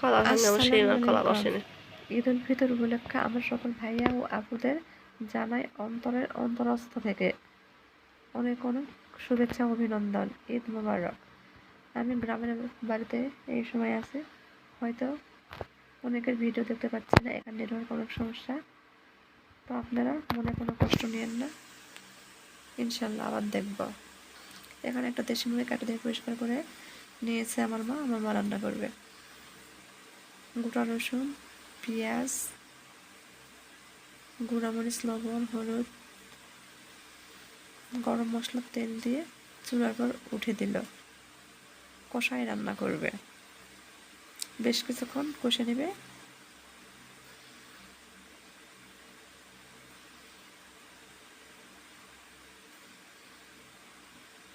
কলা ভাঙা বসে না কলা বসে না ঈদ উল ফিতর উপলক্ষে আমার সকল ভাইয়া ও আপুদের জানাই অন্তরের অন্তরস্থ থেকে অনেক অনেক শুভেচ্ছা অভিনন্দন। ঈদ মোবারক। আমি গ্রামের বাড়িতে এই সময় আছি। হয়তো অনেকের ভিডিও দেখতে পাচ্ছি না এখানে নেটওয়ার্ক অনেক সমস্যা। তো আপনারা মনে কোনো কষ্ট নিয়েন না। ইনশাল্লাহ আবার দেখব। এখানে একটা দেশি মুড়ি কাটা দিয়ে পরিষ্কার করে নিয়েছে আমার মা আমার মা রান্না করবে। গোটা রসুন, পেঁয়াজ, গুঁড়ামরিচ, লবণ, হলুদ, গরম মশলা, তেল দিয়ে চুলার পর উঠে দিল। কষাই রান্না করবে। বেশ কিছুক্ষণ কষে নেবে।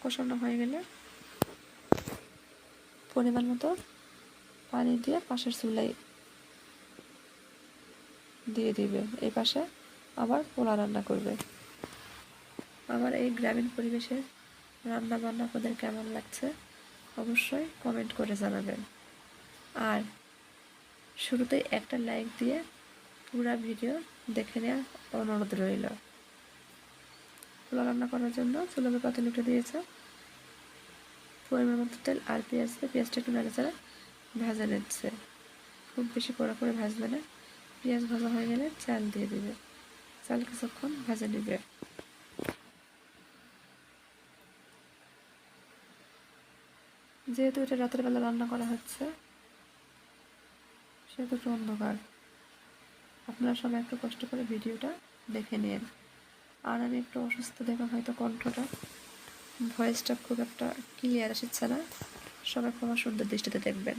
কষানো হয়ে গেলে পরিমাণ মতো পানি দিয়ে পাশের চুলাই দিয়ে দিবে। এই পাশে আবার পোলা রান্না করবে। আমার এই গ্রামীণ পরিবেশে রান্না বান্না আপনাদের কেমন লাগছে অবশ্যই কমেন্ট করে জানাবেন। আর শুরুতেই একটা লাইক দিয়ে পুরো ভিডিও দেখে নেওয়া অনুরোধ রইল। পোলা রান্না করার জন্য চুলাবে পাতিল উঠে দিয়েছে। পরিমাণ মতো তেল আর পেঁয়াজ পেঁয়াজটা একটু নাড়াচাড়া ভাজা নিচ্ছে। খুব বেশি কড়া করে ভাজবে না। পেঁয়াজ ভাজা হয়ে গেলে চাল দিয়ে দিবে। চাল কিছুক্ষণ ভাজা নিবে। যেহেতু এটা রাতের বেলা রান্না করা হচ্ছে, সেহেতু একটু অন্ধকার। আপনারা সবাই একটু কষ্ট করে ভিডিওটা দেখে নিন। আর আমি একটু অসুস্থ দেখা হয়তো কণ্ঠটা, ভয়েসটা খুব একটা ক্লিয়ার আসছে না। সবাই ক্ষমা সুন্দর দৃষ্টিতে দেখবেন।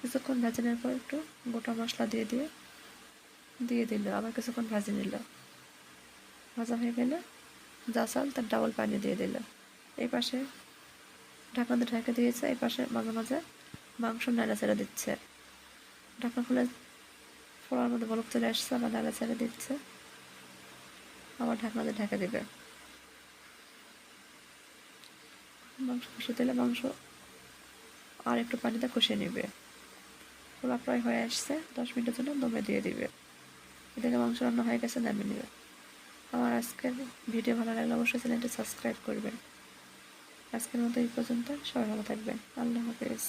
কিছুক্ষণ ভেজে নেওয়ার পর একটু গোটা মশলা দিয়ে দিয়ে দিয়ে দিল, আবার কিছুক্ষণ ভেজে নিল। ভাজা হয়ে গেলে যা চাল তার ডাবল পানি দিয়ে দিল। এই পাশে ঢাকনাতে ঢাকা দিয়েছে, এই পাশে মাঝে মাঝে মাংস নাড়াচাড়া দিচ্ছে। ঢাকনা খুলে ফোড়ার মধ্যে বলক চলে আসছে, আবার নাড়াচাড়া দিচ্ছে। আবার ঢাকনাতে ঢাকা দিবে। মাংস কষে দিলে মাংস আর একটু পানিতে কষিয়ে নেবে। পোলা ফ্রাই হয়ে আসছে, দশ মিনিটের জন্য দমে দিয়ে দিবে। এদিকে মাংস রান্না হয়ে গেছে, নামিয়ে নেবে। আমার আজকের ভিডিও ভালো লাগলে অবশ্যই চ্যানেলটি সাবস্ক্রাইব করবেন। আজকের মতো এই পর্যন্ত, সবাই ভালো থাকবেন। আল্লাহ হাফেজ।